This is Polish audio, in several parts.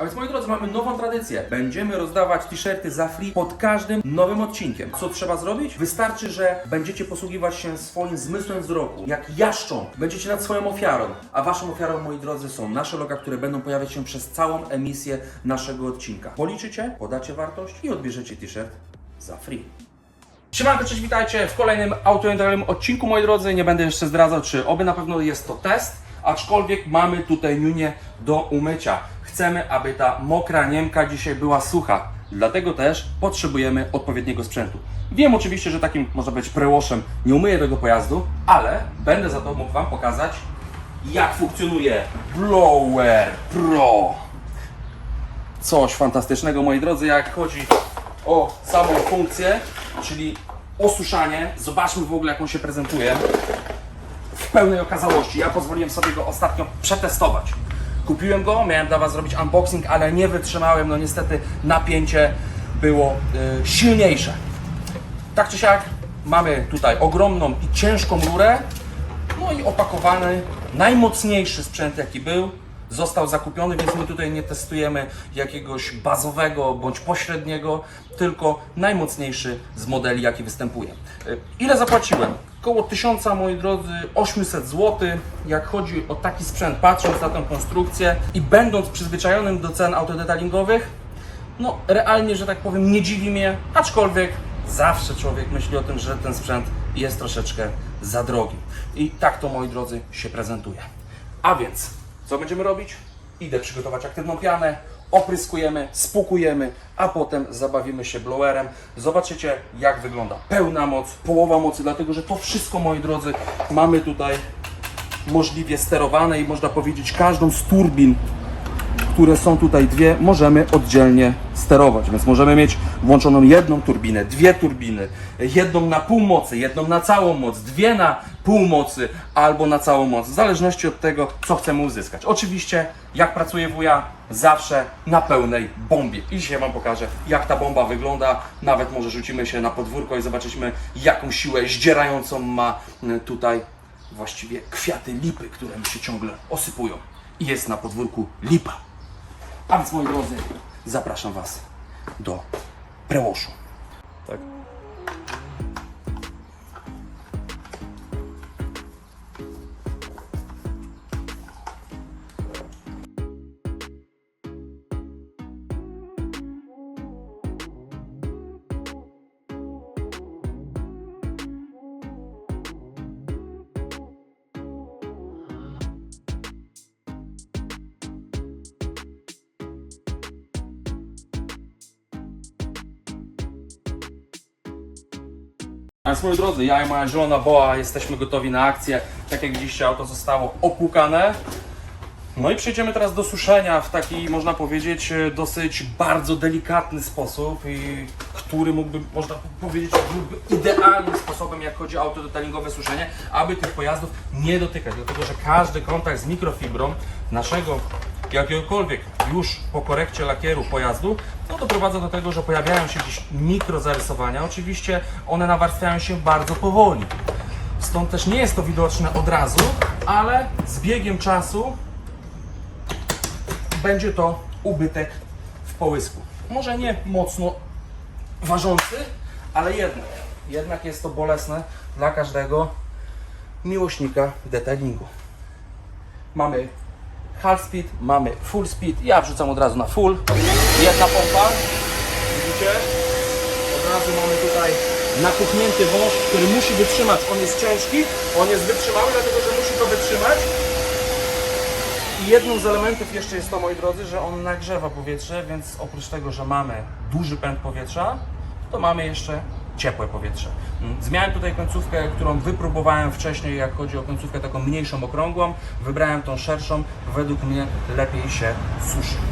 A więc moi drodzy, mamy nową tradycję. Będziemy rozdawać t-shirty za free pod każdym nowym odcinkiem. Co trzeba zrobić? Wystarczy, że będziecie posługiwać się swoim zmysłem wzroku, jak jaszczą. Będziecie nad swoją ofiarą. A waszą ofiarą, moi drodzy, są nasze loga, które będą pojawiać się przez całą emisję naszego odcinka. Policzycie, podacie wartość i odbierzecie t-shirt za free. Siemanko, cześć, witajcie w kolejnym autorentalnym odcinku, moi drodzy. Nie będę jeszcze zdradzał, czy oby na pewno jest to test, aczkolwiek mamy tutaj niunię do umycia. Chcemy, aby ta mokra Niemka dzisiaj była sucha. Dlatego też potrzebujemy odpowiedniego sprzętu. Wiem oczywiście, że takim, można być prełoszem nie umyję tego pojazdu, ale będę za to mógł Wam pokazać, jak funkcjonuje Blower Pro coś fantastycznego, moi drodzy, jak chodzi o samą funkcję, czyli osuszanie. Zobaczmy w ogóle, jak on się prezentuje w pełnej okazałości. Ja pozwoliłem sobie go ostatnio przetestować. Kupiłem go, miałem dla Was zrobić unboxing, ale nie wytrzymałem, no niestety napięcie było y, silniejsze. Tak czy siak, mamy tutaj ogromną i ciężką rurę, no i opakowany najmocniejszy sprzęt, jaki był, został zakupiony, więc my tutaj nie testujemy jakiegoś bazowego bądź pośredniego, tylko najmocniejszy z modeli, jaki występuje. Y, Ile zapłaciłem? Koło 1000, moi drodzy, 800 zł. Jak chodzi o taki sprzęt, patrząc na tę konstrukcję i będąc przyzwyczajonym do cen autodetalingowych, no realnie, że tak powiem, nie dziwi mnie, aczkolwiek zawsze człowiek myśli o tym, że ten sprzęt jest troszeczkę za drogi. I tak to, moi drodzy, się prezentuje. A więc, co będziemy robić? Idę przygotować aktywną pianę, opryskujemy, spłukujemy, a potem zabawimy się blowerem. Zobaczycie, jak wygląda pełna moc, połowa mocy, dlatego że to wszystko, moi drodzy, mamy tutaj możliwie sterowane i można powiedzieć każdą z turbin które są tutaj dwie, możemy oddzielnie sterować. Więc możemy mieć włączoną jedną turbinę, dwie turbiny, jedną na pół mocy, jedną na całą moc, dwie na pół mocy albo na całą moc, w zależności od tego, co chcemy uzyskać. Oczywiście, jak pracuje wuja, zawsze na pełnej bombie. I dzisiaj Wam pokażę, jak ta bomba wygląda. Nawet może rzucimy się na podwórko i zobaczymy, jaką siłę zdzierającą ma y, tutaj właściwie kwiaty lipy, które mi się ciągle osypują. I jest na podwórku lipa. A więc moi drodzy, zapraszam Was do prełoszu. Tak. Więc moi drodzy, ja i moja zielona boa jesteśmy gotowi na akcję. Tak jak widzicie, auto zostało opłukane. No i przejdziemy teraz do suszenia w taki, można powiedzieć, e, dosyć bardzo delikatny sposób, i który mógłby, można powiedzieć, byłby idealnym sposobem, jak chodzi o autodetalingowe suszenie, aby tych pojazdów nie dotykać, dlatego że każdy kontakt z mikrofibrą naszego jakiegokolwiek już po korekcie lakieru pojazdu, no doprowadza do tego, że pojawiają się gdzieś mikrozarysowania. Oczywiście one nawarstwiają się bardzo powoli. Stąd też nie jest to widoczne od razu, ale z biegiem czasu będzie to ubytek w połysku. Może nie mocno ważący, ale jednak, jednak jest to bolesne dla każdego miłośnika detailingu. Mamy half speed, mamy full speed. Ja wrzucam od razu na full. Jedna pompa. Widzicie? Od razu mamy tutaj napuchnięty wąż, który musi wytrzymać. On jest ciężki, on jest wytrzymały, dlatego że musi to wytrzymać. I jednym z elementów jeszcze jest to, moi drodzy, że on nagrzewa powietrze, więc oprócz tego, że mamy duży pęd powietrza, to mamy jeszcze ciepłe powietrze. Zmiałem tutaj końcówkę, którą wypróbowałem wcześniej, jak chodzi o końcówkę taką mniejszą, okrągłą. Wybrałem tą szerszą, według mnie lepiej się suszy.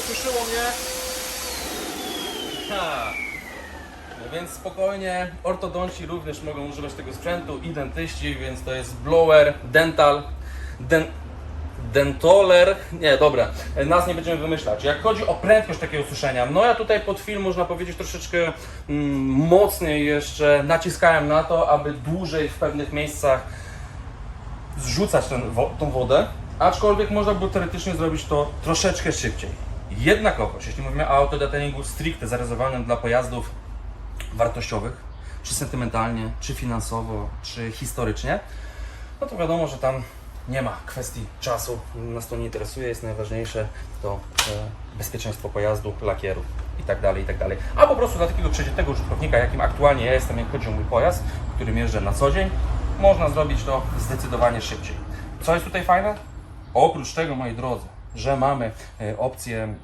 Suszyło mnie. Ha. No więc spokojnie, ortodonci również mogą używać tego sprzętu i dentyści, więc to jest blower, dental, den, dentoler, nie dobra, nas nie będziemy wymyślać. Jak chodzi o prędkość takiego suszenia, no ja tutaj pod film można powiedzieć troszeczkę mm, mocniej jeszcze naciskałem na to, aby dłużej w pewnych miejscach zrzucać ten, wo, tą wodę, aczkolwiek można by teoretycznie zrobić to troszeczkę szybciej. Jednakowoż, jeśli mówimy o autodetailingu stricte zarezerwowanym dla pojazdów wartościowych, czy sentymentalnie, czy finansowo, czy historycznie, no to wiadomo, że tam nie ma kwestii czasu, nas to nie interesuje, jest najważniejsze to e, bezpieczeństwo pojazdu, lakieru i tak dalej, i tak dalej. A po prostu dla takiego przeciętnego użytkownika, jakim aktualnie ja jestem, jak chodzi o mój pojazd, którym jeżdżę na co dzień, można zrobić to zdecydowanie szybciej. Co jest tutaj fajne? Oprócz tego, moi drodzy, że mamy e, opcję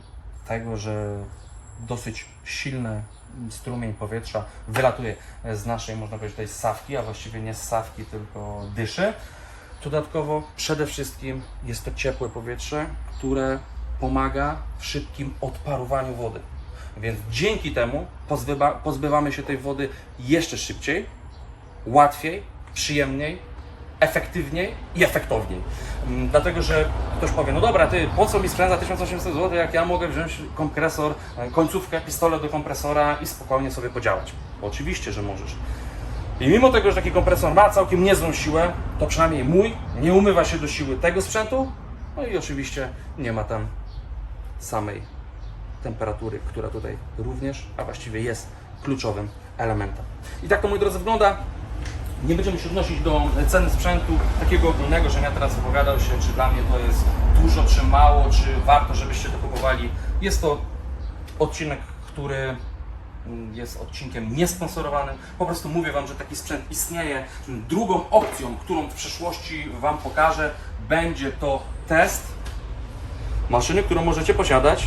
tego, że dosyć silny strumień powietrza wylatuje z naszej, można powiedzieć, tej sawki, a właściwie nie z sawki, tylko dyszy. Dodatkowo przede wszystkim jest to ciepłe powietrze, które pomaga w szybkim odparowaniu wody. Więc dzięki temu pozbywa, pozbywamy się tej wody jeszcze szybciej, łatwiej, przyjemniej, efektywniej i efektowniej. Mm, Dlatego, że ktoś powie, no dobra, ty, po co mi sprzęt za 1800 zł, jak ja mogę wziąć kompresor, e, końcówkę, pistolet do kompresora i spokojnie sobie podziałać. Oczywiście, że możesz. I mimo tego, że taki kompresor ma całkiem niezłą siłę, to przynajmniej mój nie umywa się do siły tego sprzętu, no i oczywiście nie ma tam samej temperatury, która tutaj również, a właściwie jest kluczowym elementem. I tak to, moi drodzy, wygląda. Nie będziemy się odnosić do ceny sprzętu takiego ogólnego, że ja teraz wypowiadał się, czy dla mnie to jest dużo, czy mało, czy warto, żebyście to kupowali. Jest to odcinek, który mm, jest odcinkiem niesponsorowanym. Po prostu mówię Wam, że taki sprzęt istnieje. Drugą opcją, którą w przyszłości Wam pokażę, będzie to test maszyny, którą możecie posiadać.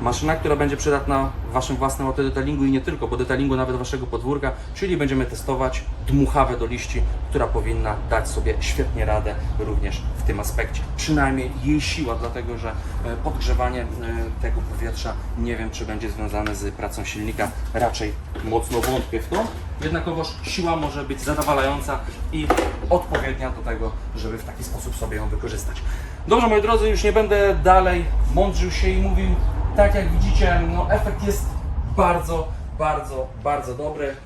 Maszyna, która będzie przydatna w Waszym własnym autodetailingu i nie tylko, bo detailingu nawet Waszego podwórka, czyli będziemy testować dmuchawę do liści, która powinna dać sobie świetnie radę również w tym aspekcie. Przynajmniej jej siła, dlatego że e, podgrzewanie e, tego powietrza nie wiem, czy będzie związane z pracą silnika, raczej mocno wątpię w to. Jednakowoż siła może być zadowalająca i odpowiednia do tego, żeby w taki sposób sobie ją wykorzystać. Dobrze, moi drodzy, już nie będę dalej mądrzył się i mówił. Tak jak widzicie, no, efekt jest bardzo, bardzo, bardzo dobry.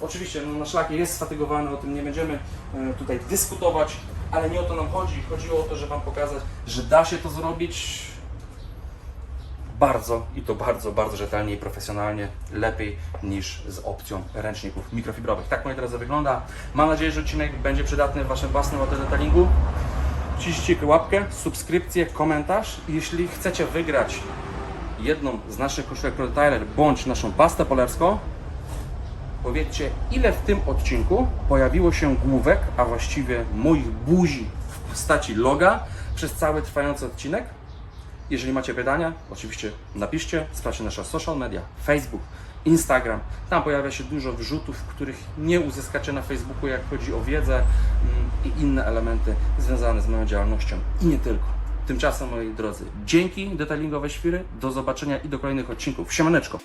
Oczywiście no, nasz lakier jest sfatygowany, o tym nie będziemy e, tutaj dyskutować, ale nie o to nam chodzi. Chodziło o to, żeby Wam pokazać, że da się to zrobić bardzo i to bardzo, bardzo rzetelnie i profesjonalnie, lepiej niż z opcją ręczników mikrofibrowych. Tak moi drodzy wygląda. Mam nadzieję, że odcinek będzie przydatny w Waszym własnym autodetailingu. Wciśnijcie łapkę, subskrypcję, komentarz. Jeśli chcecie wygrać jedną z naszych koszulek Pro Tyler bądź naszą pastę polerską, powiedzcie, ile w tym odcinku pojawiło się główek, a właściwie moich buzi w postaci loga przez cały trwający odcinek. Jeżeli macie pytania, oczywiście napiszcie, sprawdźcie nasze social media, Facebook, Instagram. Tam pojawia się dużo wrzutów, których nie uzyskacie na Facebooku, jak chodzi o wiedzę mm, i inne elementy związane z moją działalnością i nie tylko. Tymczasem, moi drodzy, dzięki detailingowe świry, do zobaczenia i do kolejnych odcinków. Siemaneczko!